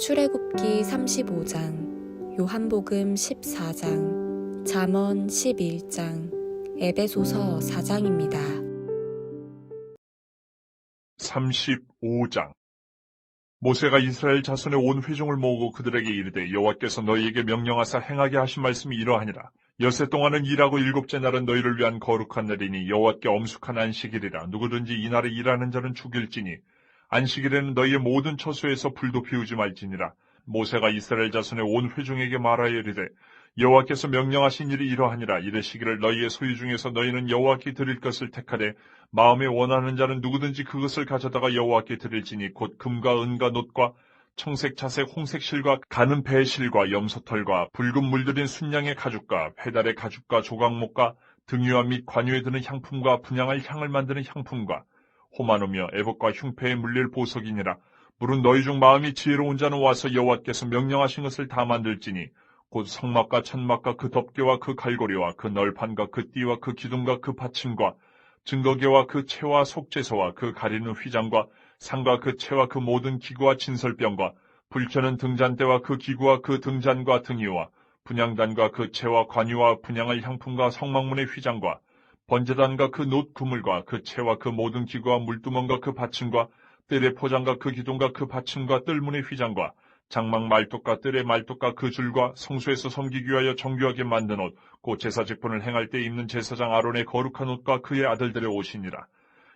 출애굽기 35장, 요한복음 14장, 잠언 11장, 에베소서 4장입니다. 35장. 모세가 이스라엘 자손의 온 회중을 모으고 그들에게 이르되 여호와께서 너희에게 명령하사 행하게 하신 말씀이 이러하니라. 여세 동안은 일하고 일곱째 날은 너희를 위한 거룩한 날이니 여호와께 엄숙한 안식일이라. 누구든지 이 날에 일하는 자는 죽일지니 안식일에는 너희의 모든 처소에서 불도 피우지 말지니라. 모세가 이스라엘 자손의 온 회중에게 말하여 이르되 여호와께서 명령하신 일이 이러하니라. 이르시기를 너희의 소유 중에서 너희는 여호와께 드릴 것을 택하되 마음에 원하는 자는 누구든지 그것을 가져다가 여호와께 드릴지니 곧 금과 은과 놋과 청색, 자색, 홍색 실과 가는 배의 실과 염소털과 붉은 물들인 순양의 가죽과 페달의 가죽과 조각목과 등유와 및 관유에 드는 향품과 분양할 향을 만드는 향품과 호마노며 애복과 흉패에 물릴 보석이니라. 물은 너희 중 마음이 지혜로운 자는 와서 여호와께서 명령하신 것을 다 만들지니 곧 성막과 천막과 그 덮개와 그 갈고리와 그 널판과 그 띠와 그 기둥과 그 받침과 증거계와 그 채와 속죄소와 그 가리는 휘장과 상과 그 채와 그 모든 기구와 진설병과 불켜는 등잔대와 그 기구와 그 등잔과 등이와 분양단과 그 채와 관유와 분양할 향품과 성막문의 휘장과 번제단과 그 놋 그물과 그 채와 그 모든 기구와 물두멍과 그 받침과 뜰의 포장과 그 기둥과 그 받침과 뜰문의 휘장과 장막 말뚝과 뜰의 말뚝과 그 줄과 성소에서 섬기기 위하여 정교하게 만든 옷, 곧 제사 직분을 행할 때 입는 제사장 아론의 거룩한 옷과 그의 아들들의 옷이니라.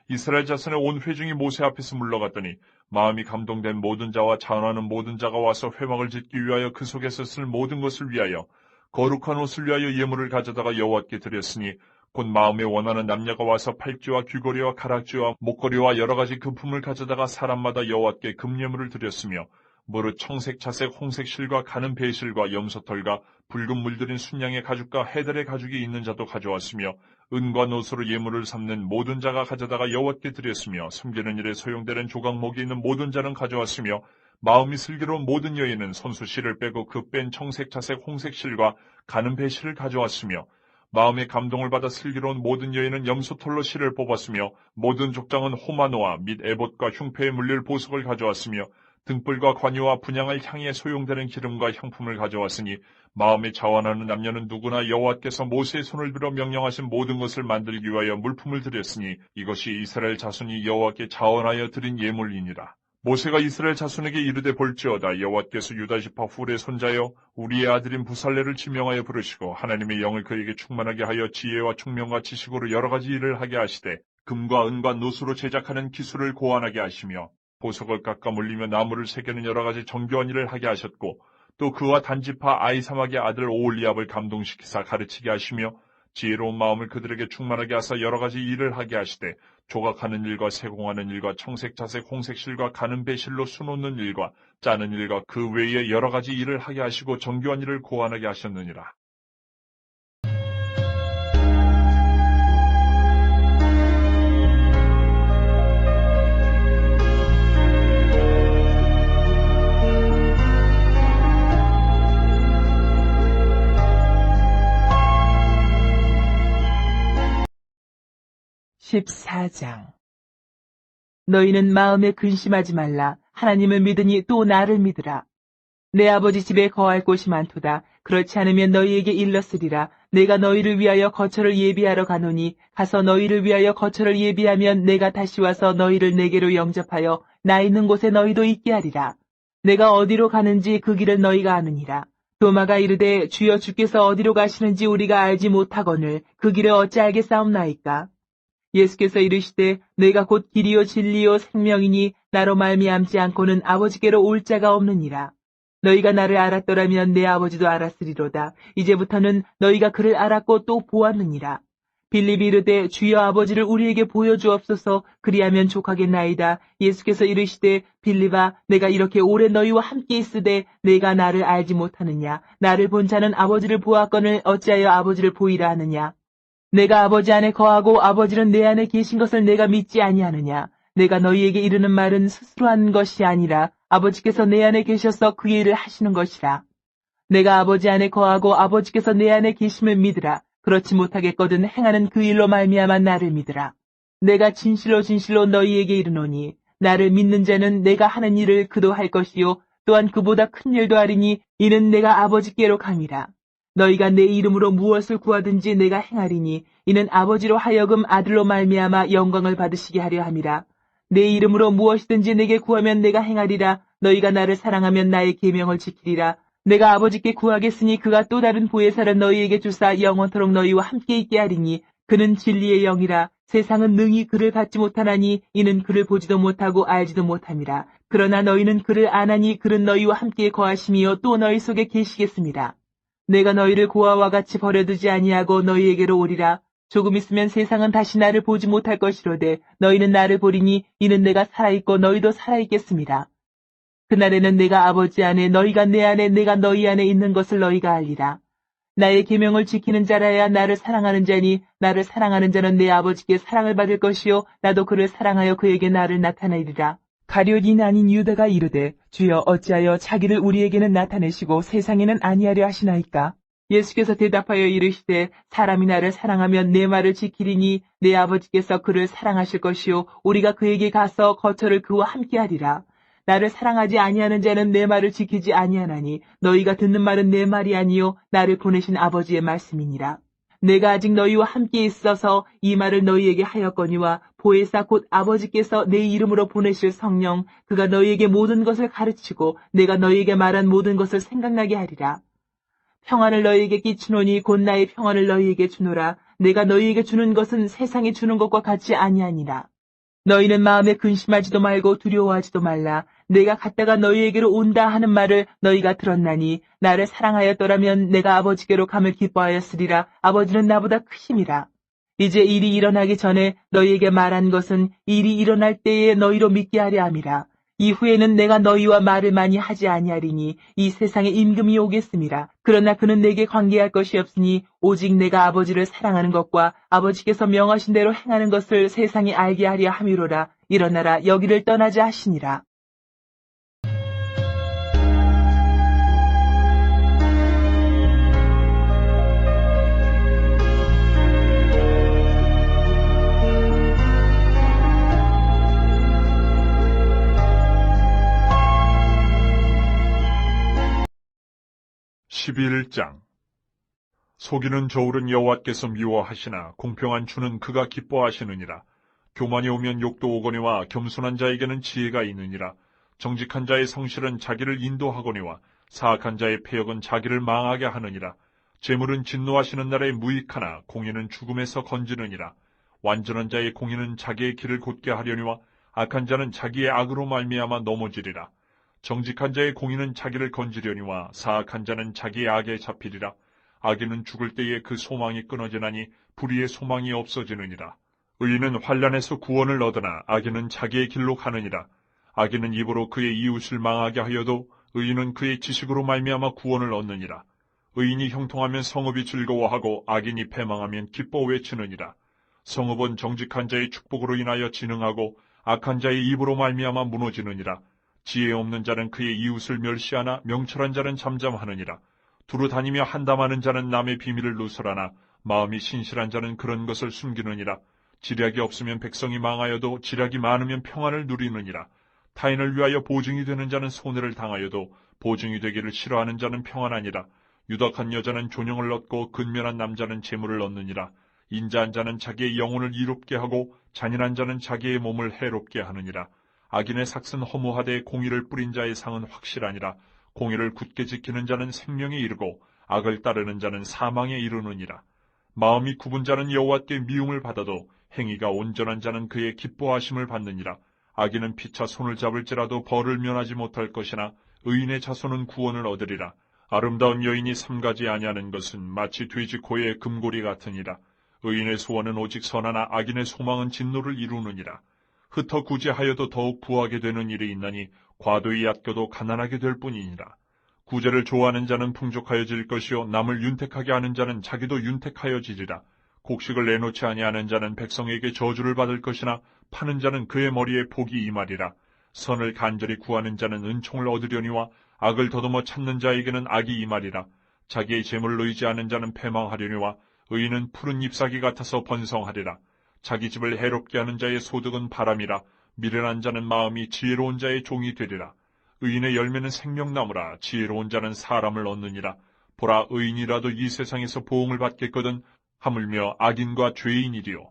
이스라엘 자손의 온 회중이 모세 앞에서 물러갔더니 마음이 감동된 모든 자와 자원하는 모든 자가 와서 회막을 짓기 위하여 그 속에서 쓸 모든 것을 위하여 거룩한 옷을 위하여 예물을 가져다가 여호와께 드렸으니 곧 마음에 원하는 남녀가 와서 팔찌와 귀걸이와 가락지와 목걸이와 여러 가지 금품을 가져다가 사람마다 여호와께 금예물을 드렸으며 무릇 청색, 자색, 홍색 실과 가는 배실과 염소털과 붉은 물들인 순양의 가죽과 해달의 가죽이 있는 자도 가져왔으며 은과 노소로 예물을 삼는 모든 자가 가져다가 여호와께 드렸으며 섬기는 일에 소용되는 조각목이 있는 모든 자는 가져왔으며 마음이 슬기로운 모든 여인은 손수 실을 빼고 그 뺀 청색, 자색, 홍색 실과 가는 배실을 가져왔으며 마음의 감동을 받아 슬기로운 모든 여인은 염소털로 실을 뽑았으며 모든 족장은 호마노아 및 에봇과 흉패에 물릴 보석을 가져왔으며 등불과 관유와 분양할 향에 소용되는 기름과 향품을 가져왔으니 마음에 자원하는 남녀는 누구나 여호와께서 모세의 손을 빌어 명령하신 모든 것을 만들기 위하여 물품을 드렸으니 이것이 이스라엘 자손이 여호와께 자원하여 드린 예물이니라. 모세가 이스라엘 자손에게 이르되 볼지어다. 여호와께서 유다 지파 훌의 손자여 우리의 아들인 부살레를 지명하여 부르시고 하나님의 영을 그에게 충만하게 하여 지혜와 총명과 지식으로 여러 가지 일을 하게 하시되 금과 은과 노수로 제작하는 기술을 고안하게 하시며 보석을 깎아 물리며 나무를 새겨는 여러 가지 정교한 일을 하게 하셨고 또 그와 단지파 아이사막의 아들 오올리압을 감동시키사 가르치게 하시며 지혜로운 마음을 그들에게 충만하게 하사 여러 가지 일을 하게 하시되 조각하는 일과 세공하는 일과 청색, 자색, 홍색 실과 가는 배실로 수놓는 일과 짜는 일과 그 외에 여러 가지 일을 하게 하시고 정교한 일을 고안하게 하셨느니라. (14장) 너희는 마음에 근심하지 말라. 하나님을 믿으니 또 나를 믿으라. 내 아버지 집에 거할 곳이 많도다. 그렇지 않으면 너희에게 일렀으리라. 내가 너희를 위하여 거처를 예비하러 가노니 가서 너희를 위하여 거처를 예비하면 내가 다시 와서 너희를 내게로 영접하여 나 있는 곳에 너희도 있게 하리라. 내가 어디로 가는지 그 길을 너희가 아느니라. 도마가 이르되 주여 주께서 어디로 가시는지 우리가 알지 못하거늘 그 길을 어찌 알겠사옵나이까. 예수께서 이르시되 내가 곧 길이요 진리요 생명이니 나로 말미암지 않고는 아버지께로 올 자가 없느니라. 너희가 나를 알았더라면 내 아버지도 알았으리로다. 이제부터는 너희가 그를 알았고 또 보았느니라. 빌립이 이르되 주여 아버지를 우리에게 보여주옵소서 그리하면 족하겠나이다. 예수께서 이르시되 빌립아 내가 이렇게 오래 너희와 함께 있으되 내가 나를 알지 못하느냐. 나를 본 자는 아버지를 보았거늘 어찌하여 아버지를 보이라 하느냐. 내가 아버지 안에 거하고 아버지는 내 안에 계신 것을 내가 믿지 아니하느냐. 내가 너희에게 이르는 말은 스스로 한 것이 아니라 아버지께서 내 안에 계셔서 그 일을 하시는 것이라. 내가 아버지 안에 거하고 아버지께서 내 안에 계심을 믿으라. 그렇지 못하겠거든 행하는 그 일로 말미암아 나를 믿으라. 내가 진실로 진실로 너희에게 이르노니 나를 믿는 자는 내가 하는 일을 그도 할 것이요 또한 그보다 큰 일도 하리니 이는 내가 아버지께로 감이라. 너희가 내 이름으로 무엇을 구하든지 내가 행하리니 이는 아버지로 하여금 아들로 말미암아 영광을 받으시게 하려 함이라. 내 이름으로 무엇이든지 내게 구하면 내가 행하리라. 너희가 나를 사랑하면 나의 계명을 지키리라. 내가 아버지께 구하겠으니 그가 또 다른 보혜사를 너희에게 주사 영원토록 너희와 함께 있게 하리니 그는 진리의 영이라. 세상은 능히 그를 받지 못하나니 이는 그를 보지도 못하고 알지도 못함이라. 그러나 너희는 그를 아나니 그는 너희와 함께 거하심이요 또 너희 속에 계시겠습니다. 내가 너희를 고아와 같이 버려두지 아니하고 너희에게로 오리라. 조금 있으면 세상은 다시 나를 보지 못할 것이로되 너희는 나를 보리니 이는 내가 살아있고 너희도 살아있겠습니다. 그날에는 내가 아버지 안에 너희가 내 안에 내가 너희 안에 있는 것을 너희가 알리라. 나의 계명을 지키는 자라야 나를 사랑하는 자니 나를 사랑하는 자는 내 아버지께 사랑을 받을 것이요 나도 그를 사랑하여 그에게 나를 나타내리라. 가룟인 아닌 유다가 이르되 주여 어찌하여 자기를 우리에게는 나타내시고 세상에는 아니하려 하시나이까? 예수께서 대답하여 이르시되 사람이 나를 사랑하면 내 말을 지키리니 내 아버지께서 그를 사랑하실 것이요 우리가 그에게 가서 거처를 그와 함께하리라. 나를 사랑하지 아니하는 자는 내 말을 지키지 아니하나니 너희가 듣는 말은 내 말이 아니요 나를 보내신 아버지의 말씀이니라. 내가 아직 너희와 함께 있어서 이 말을 너희에게 하였거니와 보혜사 곧 아버지께서 내 이름으로 보내실 성령 그가 너희에게 모든 것을 가르치고 내가 너희에게 말한 모든 것을 생각나게 하리라. 평안을 너희에게 끼치노니 곧 나의 평안을 너희에게 주노라. 내가 너희에게 주는 것은 세상이 주는 것과 같지 아니하니라. 너희는 마음에 근심하지도 말고 두려워하지도 말라. 내가 갔다가 너희에게로 온다 하는 말을 너희가 들었나니 나를 사랑하였더라면 내가 아버지께로 감을 기뻐하였으리라. 아버지는 나보다 크심이라. 이제 일이 일어나기 전에 너희에게 말한 것은 일이 일어날 때에 너희로 믿게 하려 함이라. 이후에는 내가 너희와 말을 많이 하지 아니하리니 이 세상에 임금이 오겠음이라. 그러나 그는 내게 관계할 것이 없으니 오직 내가 아버지를 사랑하는 것과 아버지께서 명하신 대로 행하는 것을 세상이 알게 하려 함이로라. 일어나라 여기를 떠나자 하시니라. 십일 장 속이는 저울은 여호와께서 미워하시나 공평한 주는 그가 기뻐하시느니라. 교만이 오면 욕도 오거니와 겸손한 자에게는 지혜가 있느니라. 정직한 자의 성실은 자기를 인도하거니와 사악한 자의 폐역은 자기를 망하게 하느니라. 재물은 진노하시는 날에 무익하나 공의는 죽음에서 건지느니라. 완전한 자의 공의는 자기의 길을 곧게 하려니와 악한 자는 자기의 악으로 말미암아 넘어지리라. 정직한 자의 공의는 자기를 건지려니와 사악한 자는 자기의 악에 잡히리라. 악인은 죽을 때에 그 소망이 끊어지나니 불의의 소망이 없어지느니라. 의인은 환란에서 구원을 얻으나 악인은 자기의 길로 가느니라. 악인은 입으로 그의 이웃을 망하게 하여도 의인은 그의 지식으로 말미암아 구원을 얻느니라. 의인이 형통하면 성읍이 즐거워하고 악인이 패망하면 기뻐 외치느니라. 성읍은 정직한 자의 축복으로 인하여 진흥하고 악한 자의 입으로 말미암아 무너지느니라. 지혜 없는 자는 그의 이웃을 멸시하나 명철한 자는 잠잠하느니라. 두루 다니며 한담하는 자는 남의 비밀을 누설하나 마음이 신실한 자는 그런 것을 숨기느니라. 지략이 없으면 백성이 망하여도 지략이 많으면 평안을 누리느니라. 타인을 위하여 보증이 되는 자는 손해를 당하여도 보증이 되기를 싫어하는 자는 평안하니라. 유덕한 여자는 존영을 얻고 근면한 남자는 재물을 얻느니라. 인자한 자는 자기의 영혼을 이롭게 하고 잔인한 자는 자기의 몸을 해롭게 하느니라. 악인의 삭은 허무하되 공의를 뿌린 자의 상은 확실하니라. 공의를 굳게 지키는 자는 생명에 이르고 악을 따르는 자는 사망에 이르느니라. 마음이 굽은 자는 여호와께 미움을 받아도 행위가 온전한 자는 그의 기뻐하심을 받느니라. 악인은 피차 손을 잡을지라도 벌을 면하지 못할 것이나 의인의 자손은 구원을 얻으리라. 아름다운 여인이 삼가지 아니하는 것은 마치 돼지 코의 금고리 같으니라. 의인의 소원은 오직 선하나 악인의 소망은 진노를 이루느니라. 흩어 구제하여도 더욱 부하게 되는 일이 있나니 과도히 아껴도 가난하게 될 뿐이니라. 구제를 좋아하는 자는 풍족하여질 것이요 남을 윤택하게 하는 자는 자기도 윤택하여지리라. 곡식을 내놓지 아니하는 자는 백성에게 저주를 받을 것이나 파는 자는 그의 머리에 복이 임하리라. 선을 간절히 구하는 자는 은총을 얻으려니와 악을 더듬어 찾는 자에게는 악이 임하리라. 자기의 재물을 의지하는 자는 패망하려니와 의인은 푸른 잎사귀 같아서 번성하리라. 자기 집을 해롭게 하는 자의 소득은 바람이라 미련한 자는 마음이 지혜로운 자의 종이 되리라. 의인의 열매는 생명나무라 지혜로운 자는 사람을 얻느니라. 보라 의인이라도 이 세상에서 보응을 받겠거든 하물며 악인과 죄인이리요.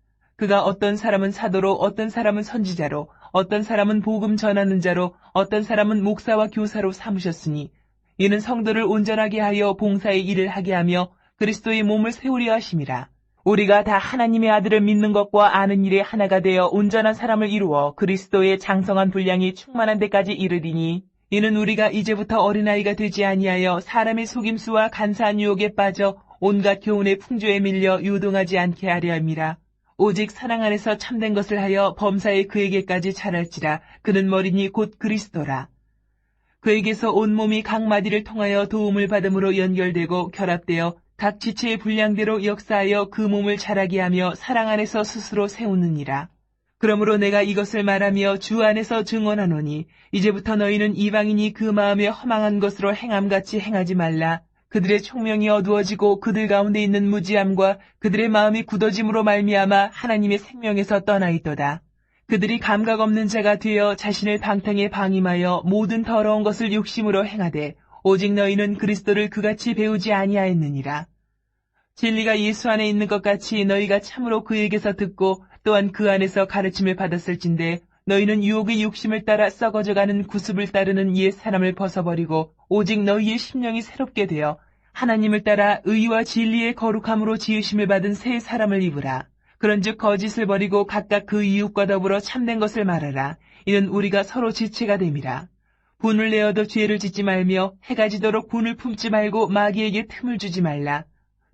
그가 어떤 사람은 사도로 어떤 사람은 선지자로 어떤 사람은 복음 전하는 자로 어떤 사람은 목사와 교사로 삼으셨으니 이는 성도를 온전하게 하여 봉사의 일을 하게 하며 그리스도의 몸을 세우려 하심이라. 우리가 다 하나님의 아들을 믿는 것과 아는 일에 하나가 되어 온전한 사람을 이루어 그리스도의 장성한 분량이 충만한 데까지 이르리니 이는 우리가 이제부터 어린아이가 되지 아니하여 사람의 속임수와 간사한 유혹에 빠져 온갖 교훈의 풍조에 밀려 유동하지 않게 하려 함이라. 오직 사랑 안에서 참된 것을 하여 범사에 그에게까지 자랄지라 그는 머리니 곧 그리스도라. 그에게서 온 몸이 각 마디를 통하여 도움을 받음으로 연결되고 결합되어 각 지체의 분량대로 역사하여 그 몸을 자라게 하며 사랑 안에서 스스로 세우느니라. 그러므로 내가 이것을 말하며 주 안에서 증언하노니 이제부터 너희는 이방인이 그 마음에 허망한 것으로 행함같이 행하지 말라. 그들의 총명이 어두워지고 그들 가운데 있는 무지함과 그들의 마음이 굳어짐으로 말미암아 하나님의 생명에서 떠나 있도다. 그들이 감각 없는 자가 되어 자신을 방탕에 방임하여 모든 더러운 것을 욕심으로 행하되 오직 너희는 그리스도를 그같이 배우지 아니하였느니라. 진리가 예수 안에 있는 것 같이 너희가 참으로 그에게서 듣고 또한 그 안에서 가르침을 받았을진데 너희는 유혹의 욕심을 따라 썩어져가는 구습을 따르는 옛 사람을 벗어버리고 오직 너희의 심령이 새롭게 되어 하나님을 따라 의와 진리의 거룩함으로 지으심을 받은 새 사람을 입으라. 그런즉 거짓을 버리고 각각 그 이웃과 더불어 참된 것을 말하라. 이는 우리가 서로 지체가 됨이라. 분을 내어도 죄를 짓지 말며 해가 지도록 분을 품지 말고 마귀에게 틈을 주지 말라.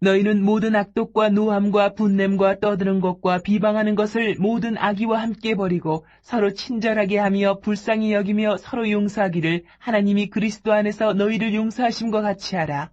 너희는 모든 악독과 노함과 분냄과 떠드는 것과 비방하는 것을 모든 악의와 함께 버리고 서로 친절하게 하며 불쌍히 여기며 서로 용서하기를 하나님이 그리스도 안에서 너희를 용서하심과 같이 하라.